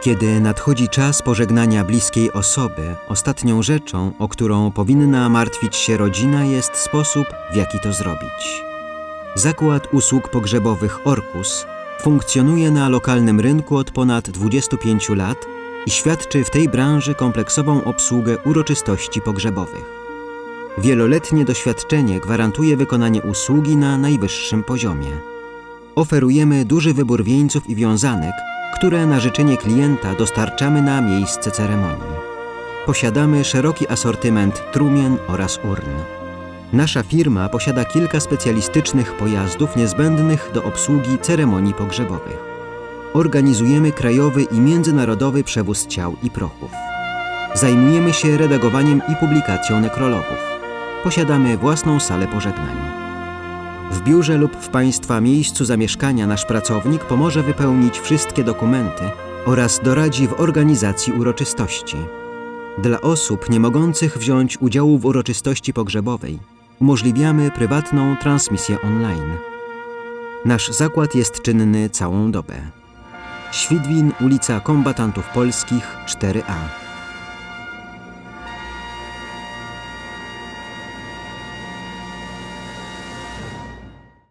Kiedy nadchodzi czas pożegnania bliskiej osoby, ostatnią rzeczą, o którą powinna martwić się rodzina, jest sposób, w jaki to zrobić. Zakład usług pogrzebowych Orkus funkcjonuje na lokalnym rynku od ponad 25 lat i świadczy w tej branży kompleksową obsługę uroczystości pogrzebowych. Wieloletnie doświadczenie gwarantuje wykonanie usługi na najwyższym poziomie. Oferujemy duży wybór wieńców i wiązanek, które na życzenie klienta dostarczamy na miejsce ceremonii. Posiadamy szeroki asortyment trumien oraz urn. Nasza firma posiada kilka specjalistycznych pojazdów niezbędnych do obsługi ceremonii pogrzebowych. Organizujemy krajowy i międzynarodowy przewóz ciał i prochów. Zajmujemy się redagowaniem i publikacją nekrologów. Posiadamy własną salę pożegnań. W biurze lub w Państwa miejscu zamieszkania nasz pracownik pomoże wypełnić wszystkie dokumenty oraz doradzi w organizacji uroczystości. Dla osób nie mogących wziąć udziału w uroczystości pogrzebowej umożliwiamy prywatną transmisję online. Nasz zakład jest czynny całą dobę. Świdwin, ulica Kombatantów Polskich 4A.